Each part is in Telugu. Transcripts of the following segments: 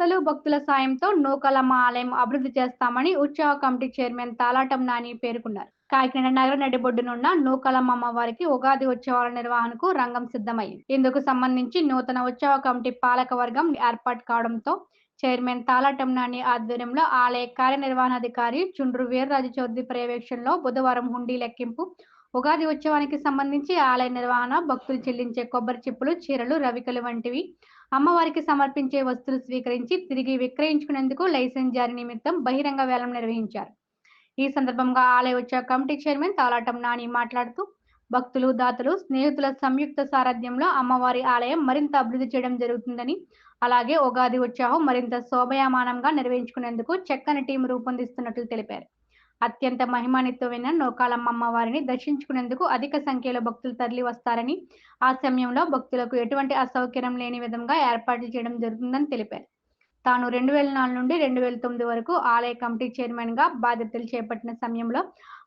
భక్తుల సాయంతో నూకలమ్మ ఆలయం అభివృద్ధి చేస్తామని ఉత్సవ కమిటీ చైర్మన్ తాలాటం నాని పేర్కొన్నారు. కాకినాడ నగర నడిబొడ్డునున్న నూకలమ్మ అమ్మవారికి ఉగాది ఉత్సవాల నిర్వహణకు రంగం సిద్ధమైంది. ఇందుకు సంబంధించి నూతన ఉత్సవ కమిటీ పాలక వర్గం ఏర్పాటు కావడంతో చైర్మన్ తాలాటం నాని ఆధ్వర్యంలో ఆలయ కార్యనిర్వహణాధికారి చుండ్రు వీర్రాజు చౌదరి పర్యవేక్షణలో బుధవారం హుండీ లెక్కింపు ఉగాది ఉత్సవానికి సంబంధించి ఆలయ నిర్వహణ భక్తులు చెల్లించే కొబ్బరి చిప్పులు చీరలు రవికలు వంటివి అమ్మవారికి సమర్పించే వస్తువులు స్వీకరించి తిరిగి విక్రయించుకునేందుకు లైసెన్స్ జారీ నిమిత్తం బహిరంగ వేలం నిర్వహించారు. ఈ సందర్భంగా ఆలయ ఉత్సవ కమిటీ చైర్మన్ తాలాటం నాని మాట్లాడుతూ భక్తులు దాతలు స్నేహితుల సంయుక్త సారథ్యంలో అమ్మవారి ఆలయం మరింత అభివృద్ధి చేయడం జరుగుతుందని అలాగే ఉగాది ఉత్సాహం మరింత శోభయామానంగా నిర్వహించుకునేందుకు చక్కని టీం రూపొందిస్తున్నట్లు తెలిపారు. అత్యంత మహిమాన్వితమైన నోకాలమ్మ వారిని దర్శించుకునేందుకు అధిక సంఖ్యలో భక్తులు తరలి వస్తారని ఆ సమయంలో భక్తులకు ఎటువంటి అసౌకర్యం లేని విధంగా ఏర్పాట్లు చేయడం జరుగుతుందని తెలిపారు. తాను రెండు వేల నాలుగు నుండి రెండు వేల తొమ్మిది వరకు ఆలయ కమిటీ చైర్మన్గా బాధ్యతలు చేపట్టిన సమయంలో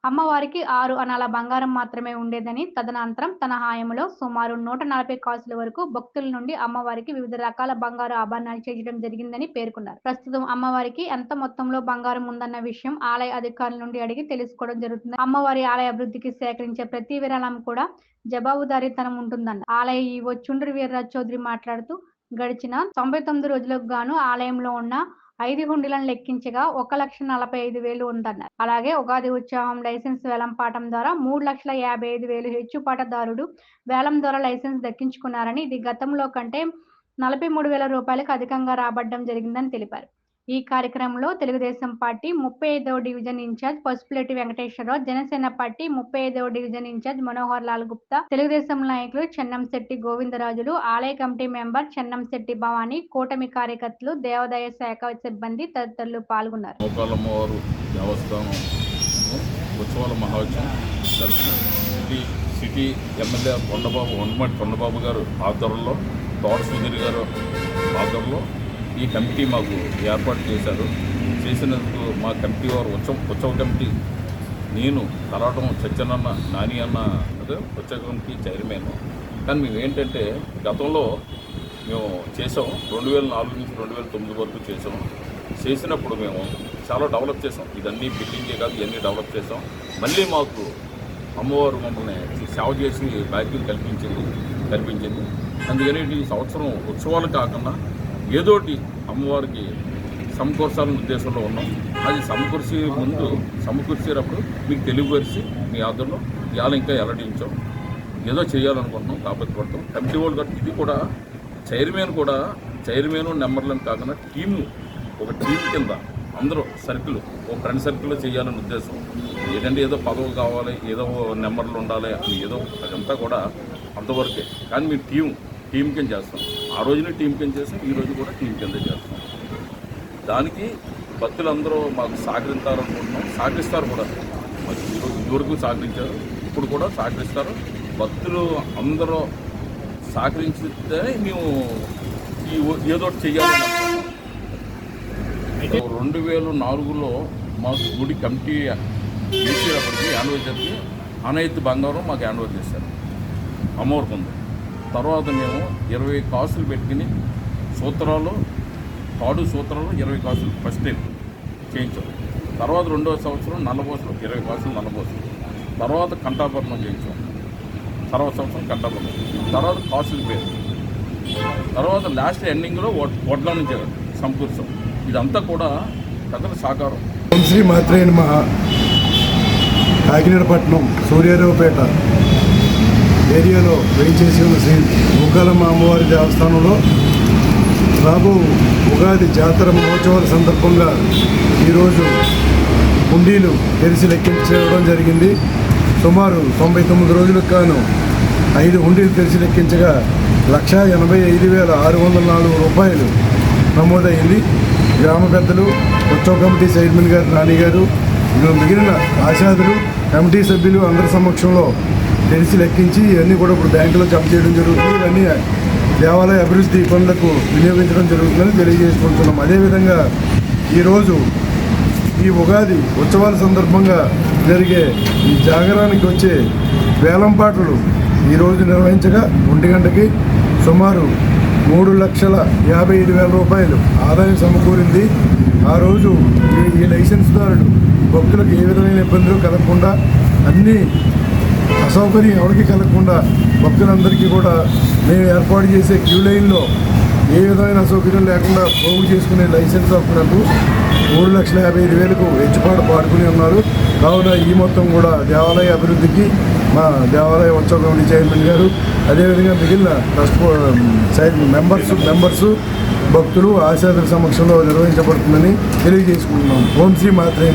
అమ్మవారికి ఆరు అనాల బంగారం మాత్రమే ఉండేదని తదనంతరం తన హాయంలో సుమారు నూట నలభై కాసుల వరకు భక్తుల నుండి అమ్మవారికి వివిధ రకాల బంగారు ఆభరణాలు చేయడం జరిగిందని పేర్కొన్నారు. ప్రస్తుతం అమ్మవారికి ఎంత మొత్తంలో బంగారం ఉందన్న విషయం ఆలయ అధికారుల నుండి అడిగి తెలుసుకోవడం జరుగుతుంది. అమ్మవారి ఆలయ అభివృద్ధికి సేకరించే ప్రతి విరాళం కూడా జవాబుదారీతనం ఉంటుందన్న ఆలయ ఈవో చుండ్రి వీర్రాజ్ చౌదరి మాట్లాడుతూ గడిచిన తొంభై తొమ్మిది రోజులకు గాను ఆలయంలో ఉన్న ఐదు హుండీలను లెక్కించగా ఒక లక్ష నలభై ఐదు వేలు ఉందన్నారు. అలాగే ఉగాది ఉత్సవం లైసెన్స్ వేలం పాఠం ద్వారా మూడు లక్షల యాభై ఐదు వేలు హెచ్చు పాటదారుడు వేలం ద్వారా లైసెన్స్ దక్కించుకున్నారని ఇది గతంలో కంటే నలభై మూడు వేల రూపాయలకు అధికంగా రాబడ్డం జరిగిందని తెలిపారు. ఈ కార్యక్రమంలో తెలుగుదేశం పార్టీ ముప్పై ఐదవ division in charge Pasupuleti Venkateswararao Janasena party ముప్పై ఐదవ division in charge Manohar Lal Gupta Telugu Desam నాయకులు చెన్నంశెట్టి గోవిందరాజులు ఆలయ కమిటీ మెంబర్ చెన్నంశెట్టి భవానీ కూటమి కార్యకర్తలు దేవాదాయ శాఖ సిబ్బంది తదితరులు పాల్గొన్నారు. ఉత్సవాల మహోత్సవం city city MLA Kondababu Kondababu garu ఆధ్వర్యంలో తోట సుధీర్ గారు ఆధ్వర్యంలో ఈ కమిటీ మాకు ఏర్పాటు చేశారు. చేసినందుకు మా కమిటీ వారు ఉత్సవ ఉత్సవ కమిటీ నేను తలాటం సత్యనన్న నాని అన్న అదే ఉత్సవ కమిటీ చైర్మన్. కానీ మేము ఏంటంటే గతంలో మేము చేసాం రెండు వేల నాలుగు నుంచి రెండు వేల తొమ్మిది వరకు చేసాం చేసినప్పుడు మేము చాలా డెవలప్ చేసాం ఇదన్నీ బిల్డింగే కాదు ఇవన్నీ డెవలప్ చేసాం మళ్ళీ మాకు అమ్మవారు మమ్మల్ని సేవ చేసి భాగ్యం కల్పించింది కల్పించింది. అందుకని ఈ సంవత్సరం ఉత్సవాలు కాకుండా ఏదోటి అమ్మవారికి సమకూర్చాలని ఉద్దేశంలో ఉన్నాం. అది సమకూర్చి ముందు సమకూర్చేటప్పుడు మీకు తెలియపరిచి మీ ఆధ్వర్యంలో ఇవాళ ఇంకా వెల్లడించాం. ఏదో చేయాలనుకుంటున్నాం కాబట్టి పడతాం కమిటీ వాళ్ళు కూడా ఇది కూడా చైర్మన్ కూడా చైర్మన్ నెంబర్లను కాకుండా టీము ఒక టీం కింద అందరూ సర్కిల్ ఒక ఫ్రెండ్ సర్కిల్లో చేయాలని ఉద్దేశం. ఏంటంటే ఏదో పదవి కావాలి ఏదో నెంబర్లు ఉండాలి అని ఏదో అదంతా కూడా అంతవరకే. కానీ మీ టీం టీం కింద చేస్తాం. ఆ రోజునే టీం కింద చేస్తాం ఈ రోజు కూడా టీం కింద చేస్తాం దానికి భక్తులందరూ మాకు సహకరిస్తారనుకుంటున్నాం సహకరిస్తారు కూడా. మాకు ఈరోజు ఇదివరకు సహకరించారు ఇప్పుడు కూడా సహకరిస్తారు. భక్తులు అందరూ సహకరించితే మేము ఈ ఏదో చెయ్యాలని అనుకుంటున్నాం. రెండు వేల నాలుగులో మా గుడి కమిటీ చేసేటప్పటికి యానివర్సరీకి అనైత్ బంగారం మాకు యానివర్ చేశారు. అమ్మవారికి ఉంది తర్వాత మేము ఇరవై కాసులు పెట్టుకుని సూత్రాలు తాడు సూత్రాలు ఇరవై కాసులు ఫస్ట్ టైం చేయించాం. తర్వాత రెండవ సంవత్సరం నల్లబోసలు ఇరవై కాసులు నల్లబోసలు తర్వాత కంఠాభరణం చేయించాం. తర్వాత సంవత్సరం కంఠాభరణం తర్వాత కాసులు పేరు తర్వాత లాస్ట్ ఎండింగ్లో వడ్ల నుంచి సమకూర్చాం ఇదంతా కూడా పెద్దల సహకారం. శ్రీ మాత్రే నమ. కాకినాడ పట్నం సూర్యారావుపేట ఏరియాలో వేయించేసి ఉన్న శ్రీ ముగ్గాలమ్మ అమ్మవారి దేవస్థానంలో రాబో ఉగాది జాతర మహోత్సవాల సందర్భంగా ఈరోజు హుండీలు తెరిచి లెక్కించడం జరిగింది. సుమారు తొంభై తొమ్మిది రోజులకు గాను ఐదు హుండీలు తెరిచి లెక్కించగా లక్షా ఎనభై ఐదు వేల ఆరు వందల నాలుగు రూపాయలు నమోదైంది. గ్రామ పెద్దలు ఉత్సవ కమిటీ చైర్మన్ గారు నాని గారు మిగిలిన ఆశాదులు కమిటీ సభ్యులు అందరి సమక్షంలో తెలిసి లెక్కించి ఇవన్నీ కూడా ఇప్పుడు బ్యాంకులో జమ చేయడం జరుగుతుంది. ఇవన్నీ దేవాలయ అభివృద్ధి పనులకు వినియోగించడం జరుగుతుందని తెలియజేసుకుంటున్నాం. అదేవిధంగా ఈరోజు ఈ ఉగాది ఉత్సవాల సందర్భంగా జరిగే ఈ జాగరానికి వచ్చే వేలంపాటలు ఈరోజు నిర్వహించగా ఒంటి గంటకి సుమారు మూడు లక్షల యాభై ఐదు వేల రూపాయలు ఆదాయం సమకూరింది. ఆ రోజు ఈ ఈ లైసెన్స్దారుడు భక్తులకు ఏ విధమైన ఇబ్బందులు కలగకుండా అన్నీ అసౌకర్యం ఎవరికి కలగకుండా భక్తులందరికీ కూడా మేము ఏర్పాటు చేసే క్యూ లైన్లో ఏ విధమైన అసౌకర్యం లేకుండా పోగు చేసుకునే లైసెన్స్ హక్కులకు మూడు లక్షల యాభై ఐదు వేలకు హెచ్చుపాటు పాడుకుని ఉన్నారు. కావున ఈ మొత్తం కూడా దేవాలయ అభివృద్ధికి మా దేవాలయ ఉత్సవ కమిటీ చైర్మన్ గారు అదేవిధంగా మిగిలిన ట్రస్ట్ సైడ్ మెంబర్స్ మెంబర్స్ భక్తులు ఆశాదుల సమక్షంలో నిర్వహించబడుతుందని తెలియజేసుకుంటున్నాం. ఓం శ్రీ మాత్రే